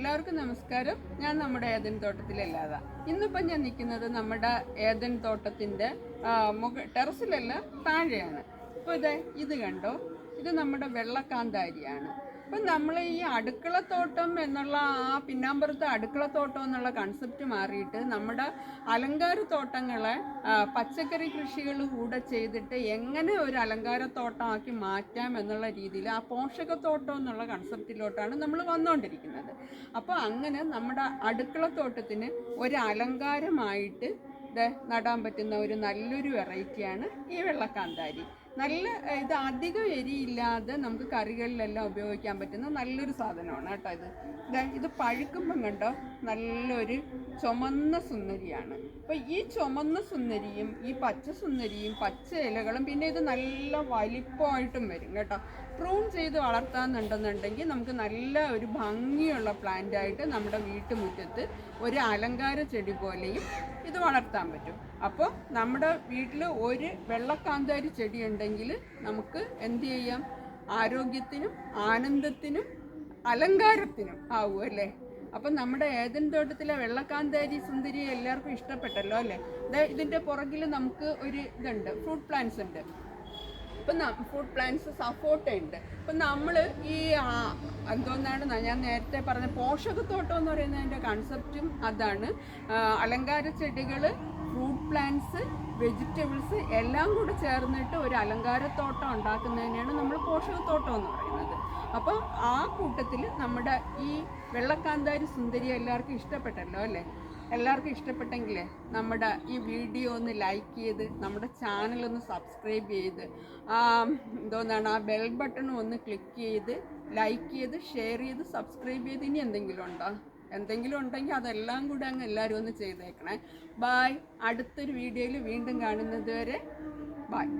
എല്ലാവർക്കും നമസ്കാരം. ഞാൻ നമ്മുടെ ഏതൻ തോട്ടത്തിലെ ലാത ഇന്നിപ്പം ഞാൻ നിൽക്കുന്നത് നമ്മുടെ ഏതൻ തോട്ടത്തിന്റെ മുക ടെറസിലല്ല താഴെയാണ്. അപ്പോൾ ഇത് ഇത് കണ്ടോ? ഇത് നമ്മുടെ വെള്ളക്കാന്താരിയാണ്. അപ്പം നമ്മൾ ഈ അടുക്കളത്തോട്ടം എന്നുള്ള ആ പിന്നാമ്പുറത്ത് അടുക്കളത്തോട്ടം എന്നുള്ള കൺസെപ്റ്റ് മാറിയിട്ട് നമ്മുടെ അലങ്കാരത്തോട്ടങ്ങളെ പച്ചക്കറി കൃഷികൾ കൂടെ ചെയ്തിട്ട് എങ്ങനെ ഒരു അലങ്കാരത്തോട്ടമാക്കി മാറ്റാം എന്നുള്ള രീതിയിൽ ആ പോഷകത്തോട്ടം എന്നുള്ള കൺസെപ്റ്റിലോട്ടാണ് നമ്മൾ വന്നുകൊണ്ടിരിക്കുന്നത് അപ്പോൾ അങ്ങനെ നമ്മുടെ അടുക്കളത്തോട്ടത്തിന് ഒരു അലങ്കാരമായിട്ട് നടാൻ പറ്റുന്ന ഒരു നല്ലൊരു വെറൈറ്റിയാണ് ഈ വെള്ളക്കാന്താരി. നല്ല ഇത് അധികം എരിയില്ലാതെ നമുക്ക് കറികളിലെല്ലാം ഉപയോഗിക്കാൻ പറ്റുന്ന നല്ലൊരു സാധനമാണ് കേട്ടോ ഇത്. ഇത് പഴുക്കുമ്പം കണ്ടോ? നല്ലൊരു ചുമന്ന സുന്ദരിയാണ്. അപ്പോൾ ഈ ചുമന്ന സുന്ദരിയും ഈ പച്ച സുന്ദരിയും പച്ച ഇലകളും പിന്നെ ഇത് നല്ല വലിപ്പമായിട്ടും വരും കേട്ടോ. പ്രൂൺ ചെയ്ത് വളർത്താന്നുണ്ടെന്നുണ്ടെങ്കിൽ നമുക്ക് നല്ല ഒരു ഭംഗിയുള്ള പ്ലാന്റ് ആയിട്ട് നമ്മുടെ വീട്ടുമുറ്റത്ത് ഒരു അലങ്കാര ചെടി പോലെയും ഇത് വളർത്താൻ പറ്റും. അപ്പോൾ നമ്മുടെ വീട്ടിൽ ഒരു വെള്ളക്കാന്താരി ചെടി ഉണ്ടെങ്കിൽ നമുക്ക് എന്ത് ചെയ്യാം? ആരോഗ്യത്തിനും ആനന്ദത്തിനും അലങ്കാരത്തിനും ആവും അല്ലേ? അപ്പം നമ്മുടെ ഏതൻ തോട്ടത്തിലെ വെള്ളക്കാന്താരി സുന്ദരി എല്ലാവർക്കും ഇഷ്ടപ്പെട്ടല്ലോ അല്ലേ? ഇതിന്റെ പുറകിൽ നമുക്ക് ഒരു ഇതുണ്ട് ഫ്രൂട്ട് പ്ലാന്റ്സ് ഉണ്ട്. ഇപ്പം ഫ്രൂട്ട് പ്ലാന്റ്സ് സപ്പോർട്ട് ഉണ്ട്. ഇപ്പം നമ്മൾ ഈ എന്തോന്നാണ് ഞാൻ നേരത്തെ പറഞ്ഞ പോഷകത്തോട്ടം എന്ന് പറയുന്നതിന്റെ കൺസെപ്റ്റും അതാണ്. അലങ്കാര ചെടികൾ പ്ലാന്റ്സ് വെജിറ്റബിൾസ് എല്ലാം കൂടെ ചേർന്നിട്ട് ഒരു അലങ്കാരത്തോട്ടം ഉണ്ടാക്കുന്നതിനാണ് നമ്മൾ പോഷകത്തോട്ടം എന്ന് പറയുന്നത്. അപ്പോൾ ആ കൂട്ടത്തിൽ നമ്മുടെ ഈ വെള്ളക്കാന്താരി സുന്ദരി എല്ലാവർക്കും ഇഷ്ടപ്പെട്ടല്ലോ അല്ലേ? എല്ലാവർക്കും ഇഷ്ടപ്പെട്ടെങ്കിൽ നമ്മുടെ ഈ വീഡിയോ ഒന്ന് ലൈക്ക് ചെയ്ത് നമ്മുടെ ചാനൽ ഒന്ന് സബ്സ്ക്രൈബ് ചെയ്ത് എന്തോന്നാണ് ആ ബെൽ ബട്ടൺ ഒന്ന് ക്ലിക്ക് ചെയ്ത് ലൈക്ക് ചെയ്ത് ഷെയർ ചെയ്ത് സബ്സ്ക്രൈബ് ചെയ്ത് ഇനി എന്തെങ്കിലും ഉണ്ടോ? എന്തെങ്കിലും ഉണ്ടെങ്കിൽ അതെല്ലാം കൂടെ അങ്ങ് എല്ലാവരും ഒന്ന് ചെയ്തേക്കണേ. ബായ് അടുത്തൊരു വീഡിയോയിൽ വീണ്ടും കാണുന്നത് വരെ ബായ്